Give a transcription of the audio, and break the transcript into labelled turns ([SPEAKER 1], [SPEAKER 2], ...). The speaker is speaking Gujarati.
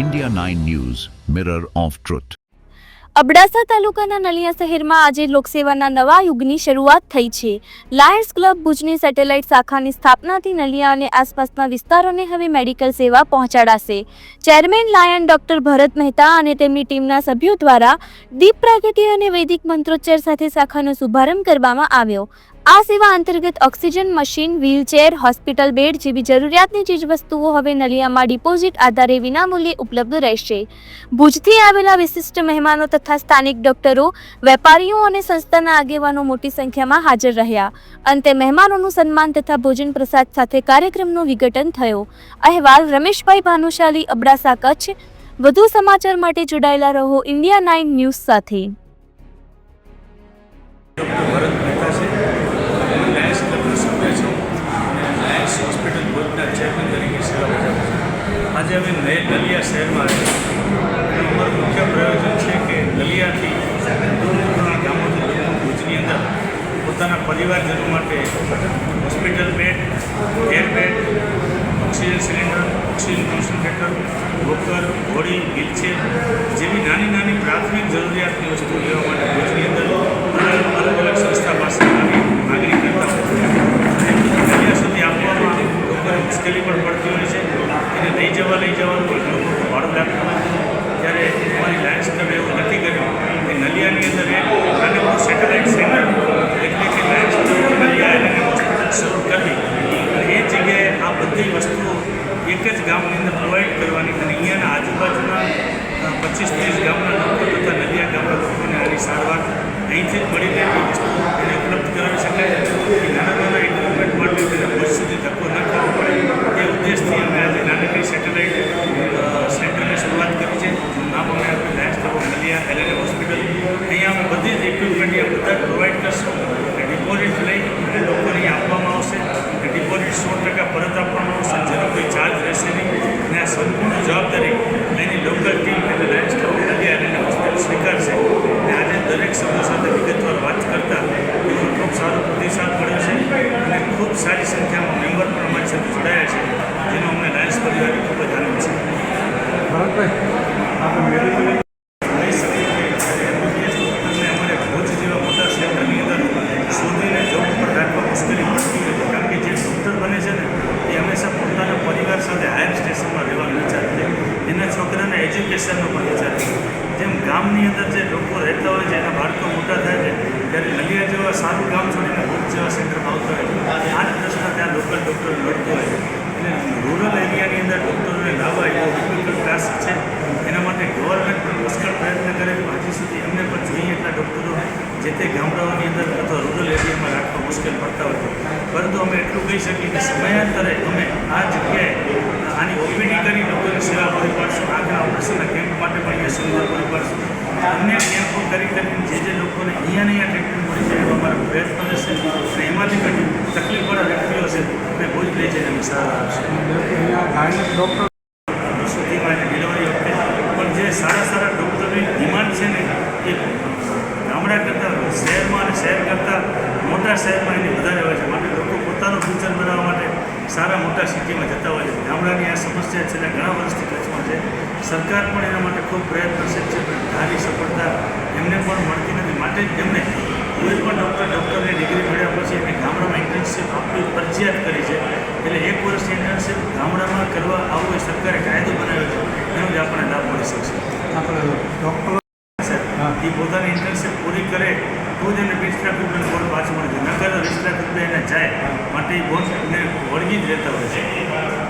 [SPEAKER 1] India 9 news mirror of truth
[SPEAKER 2] Abdasa તાલુકાના નલિયા શહેરમાં આજે લોકસેવાના નવા યુગની શરૂઆત થઈ છે. લાયન્સ ક્લબ ભુજની સેટેલાઇટ શાખાની સ્થાપનાથી નલિયા અને આસપાસના વિસ્તારોને હવે મેડિકલ સેવા પહોંચાડાશે. Chairman lion doctor Bharat Mehta અને તેમની ટીમના સભ્યો દ્વારા દીપ પ્રાગટ્ય અને વૈદિક મંત્રોચ્ચાર સાથે શાખાનો શુભારંભ કરવામાં આવ્યો. આ સેવા અંતર્ગત oxygen machine, wheelchair, hospital bed જેવી જરૂરિયાતની ચીજવસ્તુઓ હવે નલિયામાં ડિપોઝિટ આધારે વિનામૂલ્યે ઉપલબ્ધ રહેશે. ભુજથી આવેલા વિશિષ્ટ મહેમાનો તથા સ્થાનિક ડોક્ટરો, વેપારીઓ અને સંસ્થાના આગેવાનો મોટી સંખ્યામાં હાજર રહ્યા. અંતે મહેમાનોનું સન્માન તથા ભોજન પ્રસાદ સાથે કાર્યક્રમનું વિઘટન થયો. અહેવાલ રમેશભાઈ ભાનુશાલી, અબડાસા કચ્છ. વધુ સમાચાર માટે જોડાયેલા રહો ઇન્ડિયા નાઇન ન્યૂઝ સાથે.
[SPEAKER 3] અમે નય નલિયા શહેરમાં અને અમારું મુખ્ય પ્રયોજન છે કે નલિયાથી દૂર દૂરના ગામોથી લોકો ભુજની અંદર પોતાના પરિવારજનો માટે hospital bed air bed, oxygen cylinder, oxygen concentrator, walker ઘોડી વ્હીલચેર જેવી નાની નાની પ્રાથમિક જરૂરિયાતની વસ્તુ લેવા માટે ભુજની અંદર અલગ અલગ સંસ્થા પાસે આવી માગણી કરતા હોય છે અને દરિયા સુધી આપવામાં લોકોને મુશ્કેલી પણ પડતી હોય છે એને લઈ જવા લઈ જવાનું પણ લોકો ભાડું લાગતું હોય ત્યારે અમારી લાયન્સ ક્લબે એવું નક્કી કર્યું કે નલિયાની અંદર એક નાનકડું સેટેલાઇટ સેન્ટર એટલે કે લાયન્સ ક્લબ નલિયા એને હોસ્પિટલ શરૂ કરવી અને એ જગ્યાએ આ બધી વસ્તુઓ એક જ ગામની અંદર પ્રોવાઈડ કરવાની અને અહીંયાના આજુબાજુના પચીસ ત્રીસ ગામના લોકો તથા નલિયા ગામના લોકોને આની સારવાર અહીંથી જ મળી રહેલી વસ્તુ એને ઉપલબ્ધ કરાવી શકાય એ નાના નાના ઇક્વિપમેન્ટ માટે તેને ભુજ સુધી ધક્કો ન કરવો પડે એ ઉદ્દેશથી અમે આજે નાનકડી સેટેલાઇટ સેન્ટરની શરૂઆત કરી છે જેનું નામ અમે આપણે lions club of Naliya LNA hospital અહીંયા અમે બધી જ ઇક્વિપમેન્ટ એ બધા પ્રોવાઈડ કરશું. અને ડિપોઝિટ લઈ અને લોકોને આપવામાં આવશે. અને ડિપોઝિટ સો ટકા પરત આપવામાં આવશે. જેનો કોઈ ચાર્જ રહેશે નહીં. અને આ સંપૂર્ણ જવાબદારી એની લોકલ ટીમ એટલે lions club Naliya LNA hospital સ્વીકારશે. અને આજે દરેક સભ્યો સાથે વિગતવાર વાત કરતાં એનો ખૂબ સારો પ્રતિસાદ મળ્યો છે. અને ખૂબ સારી સંખ્યામાં મેમ્બર પણ અમારી સાથે જોડાયા છે જેનો અમને લાયન્સ પરિવારને ખૂબ જ આનંદ છે
[SPEAKER 4] ભરતભાઈ આપણે મેડિકલ
[SPEAKER 3] કહી શકીએ કે MBBS ડૉક્ટરને અમારે ભુજ જેવા મોટા શહેરની અંદર શોધીને જોબ ઉપર રાખવા મુશ્કેલી પડતી હોય છે કારણ કે જે ડૉક્ટર બને છે ને એ હંમેશા પોતાના પરિવાર સાથે હાયર સ્ટેશનમાં રહેવાનું વિચારે છે એના છોકરાના એજ્યુકેશનનો પણ વિચાર છે જેમ ગામની અંદર જે લોકો રહેતા હોય છે, એના બાળકો મોટા થાય છે. ત્યારે નલિયા જેવા સારું ગામ છોડીને ભુજ જેવા સેન્ટરમાં આવતા હોય અને આ પ્રશ્ન ત્યાં લોકલ ડૉક્ટર લડતો હોય એટલે રૂરલ એરિયાની અંદર ડૉક્ટરોને લાવવા એવો ડિફિકલ્ટ ટાસ્ક છે. એના માટે ગવર્મેન્ટ પણ પુષ્કળ પ્રયત્ન કરે પણ હજી સુધી એમને પણ જોઈએ એટલા ડૉક્ટરો જે તે ગામડાઓની અંદર અથવા રૂરલ એરિયામાં રાખવા મુશ્કેલ પડતા હોય પરંતુ અમે એટલું કહી શકીએ કે સમયાંતરે અમે આ જગ્યાએ આની ઓપીડી કરી લોકોની સેવા પૂરી પાડશું. આગળ ઓપરેશનના કેમ્પ માટે પણ અહીંયા સુવિધા પૂરી પાડશું. અન્ય કેમ્પો કરી કરીને જે જે લોકોને અહીંયાને અહીંયા ટ્રીટમેન્ટ મળી જાય એવા અમારા પ્રયત્નો રહેશે અને એમાંથી કંઈ તકલીફવાળા વ્યક્તિઓ છે અમે ભુજ લઈ જઈને અમે સારા આપશું
[SPEAKER 4] ડૉક્ટર
[SPEAKER 3] સુધીમાં એને ડિલિવરી વખતે પણ જે સારા સારા ડૉક્ટરની ડિમાન્ડ છે ને એ ગામડા કરતાં શહેરમાં અને શહેર કરતાં મોટા શહેરમાં એની વધારે હોય છે. માટે લોકો પોતાનું ફ્યુચર બનાવવા માટે સારા મોટા સિટીમાં જતા હોય છે. ગામડાની આ સમસ્યા છેલ્લા ઘણા વર્ષથી કચ્છમાં છે. સરકાર પણ એના માટે ખૂબ પ્રયત્નશીલ છે પણ ધારી સફળતા એમને પણ મળતી નથી. માટે જ એમને કોઈ પણ ડૉક્ટર ડૉક્ટરની ડિગ્રી મળ્યા પછી એને ગામડામાં ઇન્ટર્નશીપ આપવી ફરજિયાત કરી છે. એટલે એક વર્ષની ઇન્ટર્નશીપ ગામડામાં કરવા આવો એ સરકારે કાયદો બનાવ્યો છે. એનો જ આપણને લાભ મળી શકશે.
[SPEAKER 4] આપણે ડૉક્ટર.
[SPEAKER 3] એ પોતાની ઇન્ટર્નશીપ પૂરી કરે જ એને વીસ લાખ રૂપિયાનું બોન્ડ પાછું મળે છે. નકર વીસ લાખ એને જાય. માટે એ બોન્ડને વળગી જ રહેતા હોય છે.